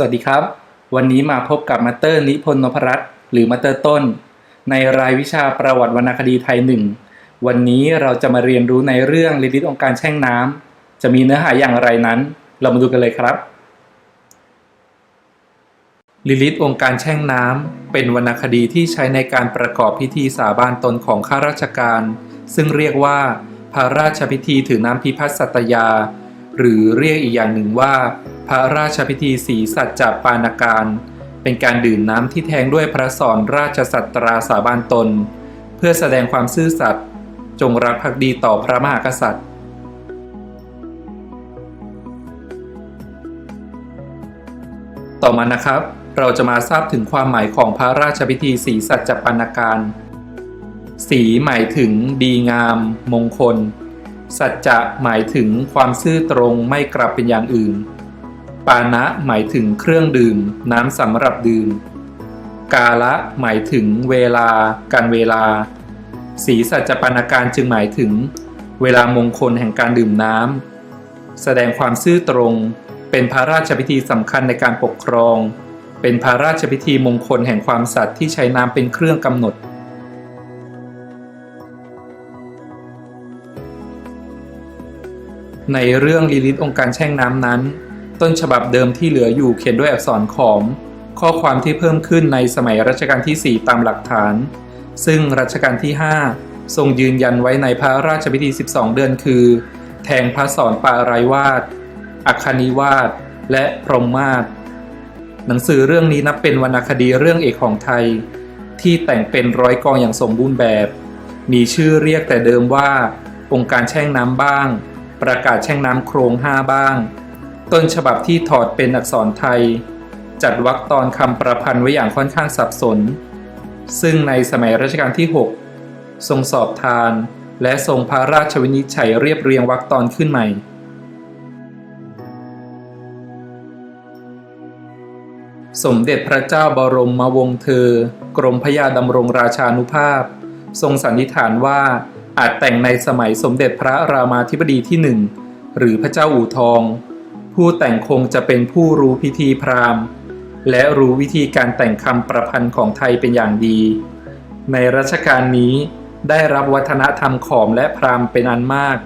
สวัสดีครับ วันนี้มาพบกับมาเตอร์นิพนธ์นพรัตน์หรือมาเตอร์ต้น ในรายวิชาประวัติวรรณคดีไทยหนึ่งวันนี้เราจะมาเรียนรู้ในเรื่องลิลิตองค์การแช่งน้ำจะมีเนื้อหาอย่างไรนั้น เรามาดูกันเลยครับ ลิลิตองค์การแช่งน้ำเป็นวรรณคดีที่ใช้ในการประกอบพิธีสาบานตนของข้าราชการ ซึ่งเรียกว่า พระราชพิธีถือน้ำพิพัฒน์สัตยา หรือเรียกอีกอย่างหนึ่งว่า พระราชพิธีสีสัจจปานการ เป็นการดื่มน้ำที่แทงด้วยพระสอนราชสัตราสาบานตน เพื่อแสดงความซื่อสัตย์จงรักภักดีต่อพระมหากษัตริย์ ต่อมานะครับ เราจะมาทราบถึงความหมายของพระราชพิธีสีสัจจปานการสีหมายถึงดีงาม มงคล สัจจะหมายถึงความซื่อตรงไม่กลับเป็นอย่างอื่น ปานะหมายถึงเครื่องดื่ม น้ำสำหรับดื่ม กาละหมายถึงเวลา การเวลา สีสัจปานาการจึงหมายถึง เวลามงคลแห่งการดื่มน้ำแสดงความซื่อตรง เป็นพระราชพิธีสำคัญในการปกครอง เป็นพระราชพิธีมงคลแห่งความสัตย์ที่ใช้น้ำเป็นเครื่องกำหนดในเรื่องลีลิตองค์การแช่งน้ำนั้น ต้นฉบับเดิมที่เหลืออยู่เขียนด้วยอักษรขอม ข้อความที่เพิ่มขึ้นในสมัยรัชกาลที่ 4 ตามหลักฐาน ซึ่งรัชกาลที่ 5 ทรงยืนยันไว้ในพระราชพิธี 12 เดือนคือ แทงพระสอนปาไรวาดอัคคณิวาสและพรหมมาศหนังสือเรื่องนี้นับเป็นวรรณคดีเรื่องเอกของไทย ที่แต่งเป็นร้อยกองอย่างสมบูรณ์แบบ มีชื่อเรียกแต่เดิมว่า องค์การแช่งน้ำบ้าง ประกาศแช่งน้ำโครงห้าบ้าง ต้นฉบับที่ถอดเป็นอักษรไทย จัดวรรคตอนคำประพันธ์ไว้อย่างค่อนข้างสับสน ซึ่งในสมัยรัชกาลที่ 6 ทรงสอบทาน และทรงพระราชวินิจฉัยเรียบเรียงวรรคตอนขึ้นใหม่สมเด็จพระเจ้าบรมมวงศ์เธอ กรมพระยาดำรงราชานุภาพ ทรงสันนิษฐานว่าอาจแต่งในสมัยสมเด็จพระรามาธิบดีที่หนึ่ง หรือพระเจ้าอู่ทอง ผู้แต่งคงจะเป็นผู้รู้พิธีพราหมณ์ และรู้วิธีการแต่งคำประพันธ์ของไทยเป็นอย่างดี ในรัชกาลนี้ได้รับวัฒนธรรมขอมและพราหมณ์เป็นอันมาก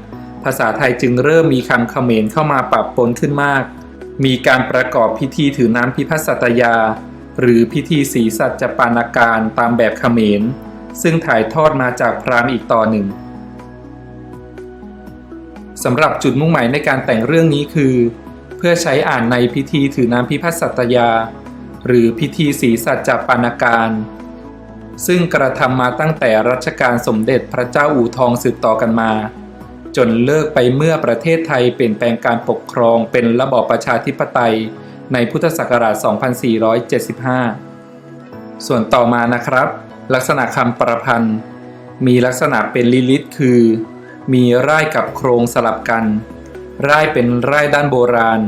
ภาษาไทยจึงเริ่มมีคำเขมรเข้ามาปรับปนขึ้นมาก มีการประกอบพิธีถือน้ำพิพัฒสัตยา หรือพิธีสีสัจจปานาการตามแบบเขมร ซึ่งถ่ายทอดมาจากพราหมณ์อีกต่อหนึ่งสำหรับจุดมุ่งหมายในการแต่งเรื่องนี้คือ พื่อใช้อ่านในพิธีถือน้ำพิพัฒสัตยา หรือพิธีสีสัจจปานการ ซึ่งกระทำมาตั้งแต่รัชกาลสมเด็จพระเจ้าอู่ทองสืบต่อกันมา จนเลิกไปเมื่อประเทศไทยเปลี่ยนแปลงการปกครองเป็นระบอบประชาธิปไตยในพุทธศักราช 2475 ส่วนต่อมานะครับ ลักษณะคำประพันธ์ มีลักษณะเป็นลิลิตคือ มีร่ายกับโครงสลับกัน ร่ายเป็นร่ายด้านโบราณ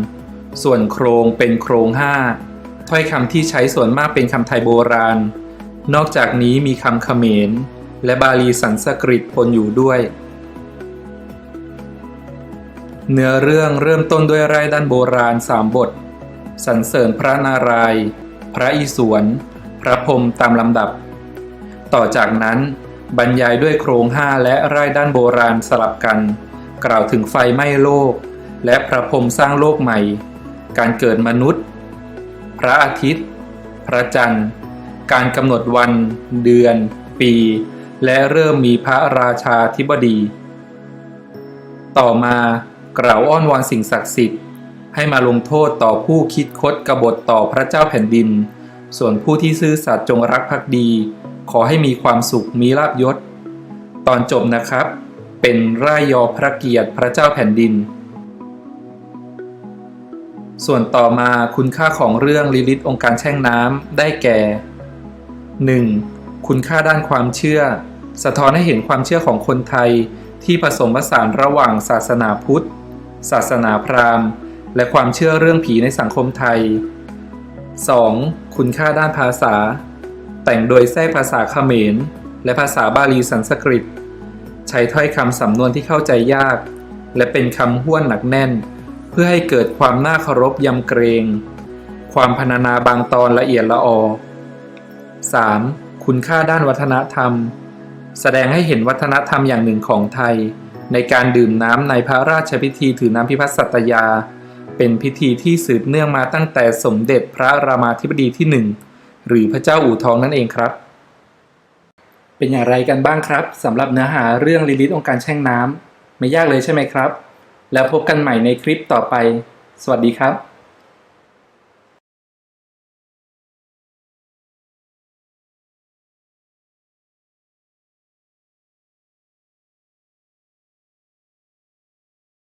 ส่วนโครงเป็นโครงห้าถ้อยคำที่ใช้ส่วนมากเป็นคำไทยโบราณ นอกจากนี้มีคำเขมร และบาลีสันสกฤตปนอยู่ด้วย เนื้อเรื่องเริ่มต้นด้วยไร่ด้านโบราณสามบท สรรเสริญพระนารายณ์พระอิศวร พระพรหมตามลำดับ ต่อจากนั้นบรรยายด้วยโครงห้าและไร่ด้านโบราณสลับกัน กล่าวถึงไฟไหม้โลก และพระพรหมสร้างโลกใหม่ การเกิดมนุษย์ พระอาทิตย์ พระจันทร์ การกำหนดวัน เดือน ปี และเริ่มมีพระราชาธิบดี ต่อมากล่าวอ้อนวอนสิ่งศักดิ์สิทธิ์ ให้มาลงโทษต่อผู้คิดคดกบฏต่อพระเจ้าแผ่นดิน ส่วนผู้ที่ซื่อสัตย์จงรักภักดี ขอให้มีความสุขมีลาบยศ ตอนจบนะครับ เป็นร่ายยอพระเกียรติพระเจ้าแผ่นดิน ส่วนต่อมาคุณค่าของเรื่องลิลิตองค์การแช่งน้ำได้แก่ 1. คุณค่าด้านความเชื่อ สะท้อนให้เห็นความเชื่อของคนไทยที่ผสมผสานระหว่างศาสนาพุทธ ศาสนาพราหมณ์ และความเชื่อเรื่องผีในสังคมไทย 2. คุณค่าด้านภาษา แต่งโดยแทรกภาษาเขมร และภาษาบาลีสันสกฤต ช้ถ้อยคำสำนวนที่เข้าใจยาก และเป็นคำห้วนหนักแน่น เพื่อให้เกิดความน่าเคารพยำเกรง ความพรรณนาบางตอนละเอียดละออ 3. คุณค่าด้านวัฒนธรรม แสดงให้เห็นวัฒนธรรมอย่างหนึ่งของไทย ในการดื่มน้ำในพระราชพิธีถือน้ำพิพัฒน์สัตยา เป็นพิธีที่สืบเนื่องมาตั้งแต่สมเด็จพระรามาธิบดีที่หนึ่งหรือพระเจ้าอู่ทองนั่นเองครับ เป็นอย่างไรกันบ้างครับสำหรับเนื้อหาเรื่องลิลิตองค์การแช่งน้ำไม่ยากเลยใช่ไหมครับ แล้วพบกันใหม่ในคลิปต่อไป สวัสดีครับ